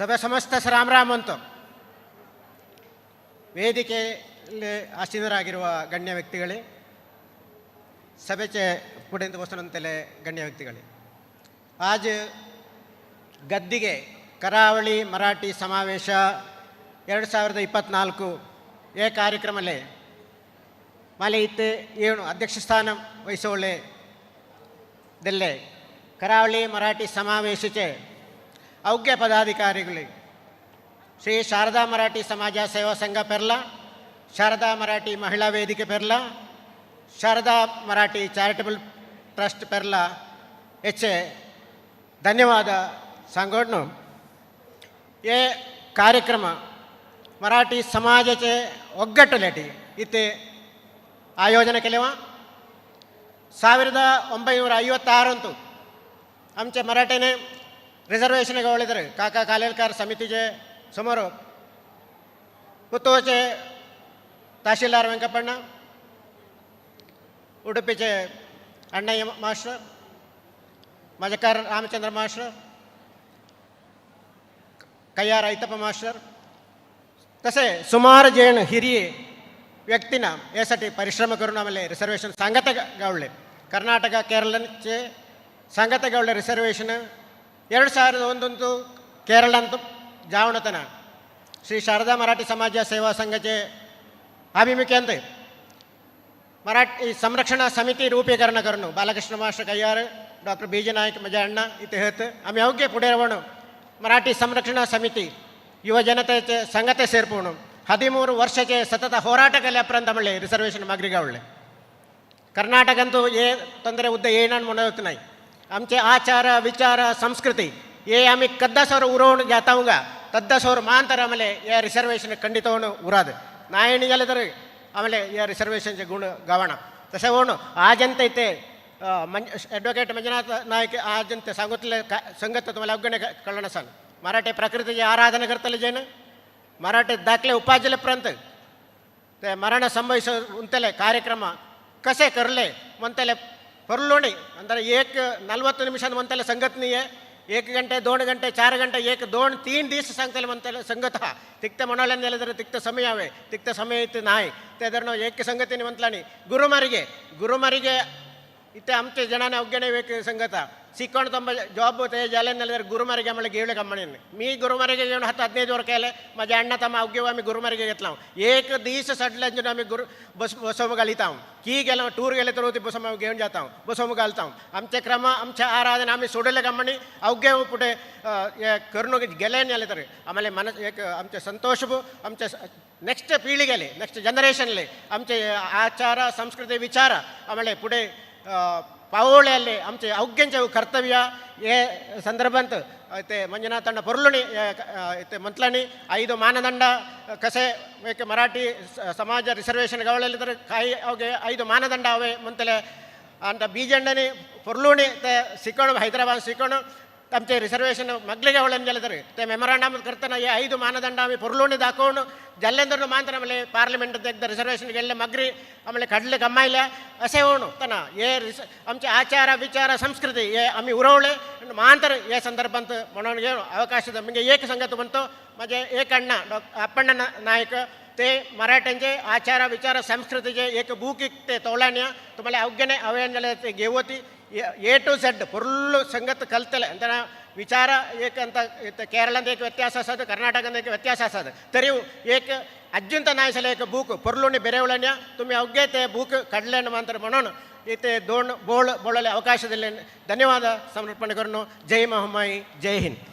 ಸಭೆ ಸಮಸ್ತ ರಾಮ ರಾಮ್ ಅಂತ. ವೇದಿಕೆಯಲ್ಲಿ ಆಸೀನರಾಗಿರುವ ಗಣ್ಯ ವ್ಯಕ್ತಿಗಳೇ ಸಭೆ ಚೆ ಪುಡೆಂದು ವಸನಂತಲೆ ಗಣ್ಯ ವ್ಯಕ್ತಿಗಳೇ. ಆಜ್ ಗದ್ದಿಗೆ ಕರಾವಳಿ ಮರಾಠಿ ಸಮಾವೇಶ ಎರಡು ಸಾವಿರದ ಇಪ್ಪತ್ನಾಲ್ಕು ಏ ಕಾರ್ಯಕ್ರಮಲೆ ಮಲೆ ಇತ್ತೆ ಏನು ಅಧ್ಯಕ್ಷ ಸ್ಥಾನ ವಹಿಸೋಳೆ ದಲ್ಲೇ ಕರಾವಳಿ ಮರಾಠಿ ಸಮಾವೇಶಕ್ಕೆ ಅವುಗ್ಯ ಪದಾಧಿಕಾರಿಗಳು ಶ್ರೀ ಶಾರದಾ ಮರಾಠಿ ಸಮಾಜ ಸೇವಾ ಸಂಘ ಪೆರ್ಲ ಶಾರದಾ ಮರಾಠಿ ಮಹಿಳಾ ವೇದಿಕೆ ಪೆರ್ಲ ಶಾರದಾ ಮರಾಠಿ ಚಾರಿಟಬಲ್ ಟ್ರಸ್ಟ್ ಪೆರ್ಲ ಹೆಚ್ಚೆ ಧನ್ಯವಾದ सांगोडनो हे ಕಾರ್ಯಕ್ರಮ ಮರಾಠಿ ಸಮಾಜಕ್ಕೆ ಒಗ್ಗಟ್ಟುಲೆಟಿ ಇತ್ತೆ ಆಯೋಜನೆ केलेवा ಸಾವಿರದ ಒಂಬೈನೂರ ಐವತ್ತಾರಂತು आमचे मराठीने ರಿಸರ್ವೇಷನ್ಗೆ ಒಳಿದರೆ ಕಾಕಾ ಕಾಲೇಲ್ಕರ್ ಸಮಿತಿಗೆ ಸುಮಾರು ಮುತ್ತುವಚೆ ತಹಶೀಲ್ದಾರ್ Venkappanna ಉಡುಪಿಚೆ Annayya master Majakar Ramachandra master, Kayyara Aithappa master तसे सुमार जण हिरी व्यक्तींना यासाठी परिश्रम करून आम्हाला रिझर्वेशन सांगत गावले कर्नाटक केरळचे सांगत गावले रिझर्वेशन ಎರಡು ಸಾವಿರದ ಒಂದೊಂದು ಕೇರಳ ಅಂತ ಜಾವಣತನ. ಶ್ರೀ ಶಾರದಾ ಮರಾಠಿ ಸಮಾಜ ಸೇವಾ ಸಂಘಕ್ಕೆ ಅಭಿಮುಖ್ಯ ಅಂತ ಮರಾಠಿ ಸಂರಕ್ಷಣಾ ಸಮಿತಿ ರೂಪೀಕರಣಕರನು Balakrishna master Kayyar doctor B G Nayak ಮಜಾಣ್ಣ ಇತಿಹತ್ ಆಮೇಲೆ ಯೋಗ್ಯ ಪುಡೇರವಣು, ಮರಾಠಿ ಸಂರಕ್ಷಣಾ ಸಮಿತಿ ಯುವ ಜನತೆ ಸಂಗತೆ ಸೇರ್ಪೋಣು. ಹದಿಮೂರು ವರ್ಷಕ್ಕೆ ಸತತ ಹೋರಾಟಕ್ಕೆ ಅಪ್ರಂತ ಮಳೆ ರಿಸರ್ವೇಷನ್ ಮಾಗ್ರಿಗಾವಳೆ ಕರ್ನಾಟಕ ಅಂತೂ ಏ, ತೊಂದರೆ ಉದ್ದ ಏನಾನು ಮೊನೋತ್ನಾಯಿ आमचे आचार विचार संस्कृती हे आम्ही कद्दासवर उरवून जाताऊंगा तद्दासवर मानतर आम्हाला या रिझर्वेशन खंडित होणं उराद नाही गेलं तर ಆಮೇಲೆ या रिझर्वेशनचे गुण गावाणा तसं होणं आजंत इथे मंज ॲडव्होकेट मंजुनाथ नाईक आजंत सांगितले का संगत तुम्हाला अवघड कळलं नसाल मराठी प्रकृतीची आराधना करतले जेन मराठी दाखले उपाजिलेपर्यंत ते ಮರಣ ಸಂಭವಿಸ ಉಂತಲೆ ಕಾರ್ಯಕ್ರಮ ಕಸೆ ಕರಲೆ ಮಂತಲೆ ಹೊರಲೋಣಿ ಅಂದರೆ ಏಕ ನಲ್ವತ್ತು ನಿಮಿಷದ ಮಂತಲೆ ಸಂಗತಿನಿಯೇ ಏಕ ಗಂಟೆ ದೋಣ ಗಂಟೆ, ಚಾರ ಗಂಟೆ ಏಕ ದೋಣ, ತೀನ್ ದಿವಸ ಸಂಗತಲೆ ಮಂತಲೆ ಸಂಗತ ತಿಕ್ತ ಮನೋಳೆ ನೆಲೆದರೆ ತಿಕ್ತ ಸಮಯವೇ, ತಿಕ್ತ ಸಮಯ ಇತ್ತು ನಾಯಿ. ತೆದರ್ನೋ ಏಕ ಸಂಗತಿನಿ ಮಂತಲಾಣಿ, ಗುರುಮರಿಗೆ ಗುರುಮರಿಗೆ ಇತ್ತೆ ಹಂಪಿ ಜನನ ಒಗ್ಗಣೆ ಬೇಕು ಸಂಗತ ಸಿಕ್ಕೊಂಡು ತಮ್ಮ ಜಾಬ್ ಜಾಲೆನಲ್ಲಿದ್ದಾರೆ ಗುರುಮರಿಗೆ ಆಮೇಲೆ ಗೇಳು ಕಮ್ಮಣಿನ ಮೀ ಗುರುಮರಿಗೆ ಏನು ಹತ್ತು ಹದಿನೈದು ವರ ಕೈಲೆ ಮಜ ಅಣ್ಣ ತಮ್ಮ ಅವ್ಯವಾಮಿ ಗುರುಮರಿಗೆ ಎತ್ತಲಾವು ಏಕ ದೀಸ ಸಡ್ಲಂಜು ನಮಗೆ ಗುರು ಬಸ್ ಬಸವ ಗಲಿತಾವು ಕೀಗೆಲ್ಲ ಟೂರ್ ಗೆಲ್ಲ ತರೋತಿ ಬಸವ घेऊन जाताವು ಬಸವ ಗಲ್ತಾವು आमचे क्रम आमच्या ಆರಾಧನೆ आम्ही सोडले गमणी अवघे पुढे करून गेले नेले आम्हाला मन एक आमचे संतोष आमच्या नेक्स्ट पिढीगेले नेक्स्ट जनरेशनले आमचे आचार संस्कृती विचार आम्हाला पुढे ಪಾವೋಳೆಯಲ್ಲಿ ಅಂಚೆ ಔಗ್ಯಂಚವು ಕರ್ತವ್ಯ, ಏ ಸಂದರ್ಭಂತ ಐತೆ ಮಂಜುನಾಥ ತಂಡ ಪೊರ್ಲುಣಿ ಐತೆ ಮಂತ್ಲಣಿ, ಐದು ಮಾನದಂಡ, ಕಸೆ ಏಕೆ ಮರಾಠಿ ಸಮಾಜ ರಿಸರ್ವೇಷನ್ ಗವಳಲ್ಲಿದ್ದರೆ ಕಾಯಿ, ಅವಗೆ ಐದು ಮಾನದಂಡ ಅವೆ, ಮುಂತಲೆ, ಅಂತ ಬೀಜಂಡನಿ ಪೊರ್ಲುಣಿ ಸಿಕ್ಕೋಣ, ಹೈದರಾಬಾದ್ ಸಿಕ್ಕೋಣ आमचे रिझर्वेशन मगले गावळ्यान गेले तर ते मेमोरंडम करताना हे ಐದು ಮಾನದಂಡ आम्ही ಪೊರ್ಲುಣಿ दाखवून जल्लेंदर मानतर आम्हाला पार्लिमेंटात एकदा रिझर्वेशन गेले मगरी आम्हाला खडले कमायल्या असे होणं त्यांना हे रिस आमचे आचार विचार संस्कृती हे आम्ही उरवले मानतर या संदर्भात म्हणून घेऊन अवकाश म्हणजे एक संगत म्हणतो म्हणजे एक अण्णा डॉ अप्पण्ण ना- नायक ते मराठ्यांचे आचार विचार संस्कृतीचे एक बूक ते तोलाण्या तुम्हाला अवघ्याने अवयंजले ते घेवती ಎ ಟು ಝೆಡ್ ಫುಲ್ಲು ಸಂಗತ್ ಕಲ್ತಲೆ. ಅಂತ ವಿಚಾರ ಏಕಂತ ಅಂತ ಕೇರಳದ ಏಕ ವ್ಯತ್ಯಾಸ ಸಾಧ ಕರ್ನಾಟಕದ ಏಕ ವ್ಯತ್ಯಾಸ ಸಾಧ ತೆರಿವು ಏಕ ಅಜ್ಯುಂತ ನಾಯಿಸಲ ಏಕ ಬೂಕು? ಪೊರ್ಲುಣಿ ಬೆರೆವಳನ್ಯ ತುಂಬಿ ಅವ್ಗೆತೆ ಬೂಕು, ಕಡಲೆಣ್ಣು ಮಾತ್ರ ಮನೋನ್ ಈತೆ ದೋಣ್ ಬೋಳ್ ಬೋಳಲೆ ಅವಕಾಶದಲ್ಲಿ ಧನ್ಯವಾದ. ಸಮರ್ಪಣೆಗಳನ್ನು ಜೈ ಮಹಮ್ಮಾಯಿ ಜೈ ಹಿಂದ್.